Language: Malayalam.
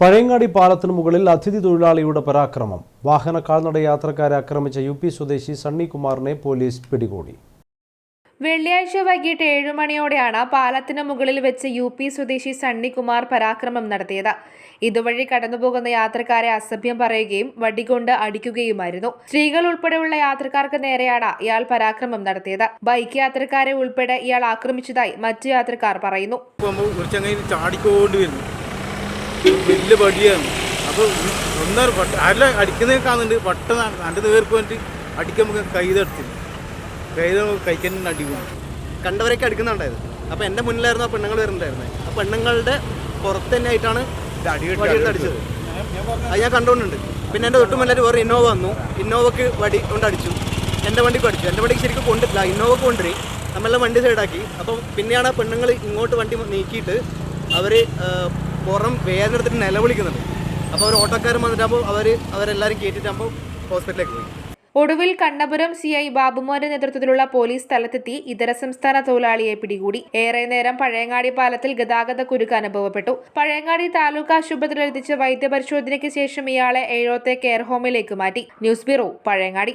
പഴയങ്ങാടി പാലത്തിന് മുകളിൽ അതിഥി തൊഴിലാളിയുടെ പരാക്രമം. വാഹന കാൽനട യാത്രക്കാരെ ആക്രമിച്ച യു പി സ്വദേശി സണ്ണികുമാറിനെ പോലീസ് പിടികൂടി. വെള്ളിയാഴ്ച വൈകിട്ട് ഏഴു മണിയോടെയാണ് പാലത്തിന് മുകളിൽ വെച്ച് യു പി സ്വദേശി സണ്ണികുമാർ പരാക്രമം നടത്തിയത്. ഇതുവഴി കടന്നുപോകുന്ന യാത്രക്കാരെ അസഭ്യം പറയുകയും വടികൊണ്ട് അടിക്കുകയുമായിരുന്നു. സ്ത്രീകൾ ഉൾപ്പെടെയുള്ള യാത്രക്കാർക്ക് നേരെയാണ് ഇയാൾ പരാക്രമം നടത്തിയത്. ബൈക്ക് യാത്രക്കാരെ ഉൾപ്പെടെ ഇയാൾ ആക്രമിച്ചതായി മറ്റു യാത്രക്കാർ പറയുന്നു. വലിയ പടിയാണ്. അപ്പോൾ ഒന്നര പട്ട അല്ല അടിക്കുന്നതൊക്കെ കാണുന്നുണ്ട്. പെട്ടെന്ന് രണ്ട് നേർക്ക് വേണ്ടി അടിക്കാൻ നമുക്ക് കൈതടത്തില്ല കൈത കൈക്കന്നെ തന്നെ അടിക്കും കണ്ടവരൊക്കെ അടിക്കുന്നുണ്ടായത്. അപ്പോൾ എന്റെ മുന്നിലായിരുന്നു ആ പെണ്ണുങ്ങൾ വരുന്നുണ്ടായിരുന്നത് ആ പെണ്ണുങ്ങളുടെ പുറത്ത് തന്നെ ആയിട്ടാണ് വടിയെടുത്ത് അടിച്ചത്. അത് ഞാൻ കണ്ടുകൊണ്ടുണ്ട് പിന്നെ എന്റെ തൊട്ട് മുന്നിൽ വേറെ ഇന്നോവ വന്നു. ഇന്നോവക്ക് വടി കൊണ്ട് അടിച്ചു. എന്റെ വണ്ടിക്ക് അടിച്ചു. എന്റെ വണ്ടിക്ക് ശരിക്കും കൊണ്ടിട്ടില്ല. ഇന്നോവക്ക് കൊണ്ടുപോയി നമ്മളെല്ലാം വണ്ടി സൈഡാക്കി. അപ്പം പിന്നെയാണ് ആ പെണ്ണുങ്ങൾ ഇങ്ങോട്ട് വണ്ടി നീക്കിയിട്ട് അവർ പുറം വേദന എടുത്തിട്ട് നിലവിളിക്കുന്നുണ്ട്. അപ്പോൾ അവർ ഓട്ടോക്കാരൻ വന്നിട്ടാകുമ്പോൾ അവർ അവരെല്ലാവരും കയറ്റിട്ടാകുമ്പോൾ ഹോസ്പിറ്റലിലേക്ക് പോയി. ഒടുവിൽ കണ്ണപുരം സി ഐ ബാബുമോന്റെ നേതൃത്വത്തിലുള്ള പോലീസ് സ്ഥലത്തെത്തി ഇതര സംസ്ഥാന തൊഴിലാളിയെ പിടികൂടി. ഏറെ നേരം പഴയങ്ങാടി പാലത്തിൽ ഗതാഗത കുരുക്ക് അനുഭവപ്പെട്ടു. പഴയങ്ങാടി താലൂക്ക് ആശുപത്രിയിൽ എത്തിച്ച വൈദ്യപരിശോധനയ്ക്ക് ശേഷം ഇയാളെ ഏഴോത്തെ കെയർ ഹോമിലേക്ക് മാറ്റി. News bureau Pazhayangadi.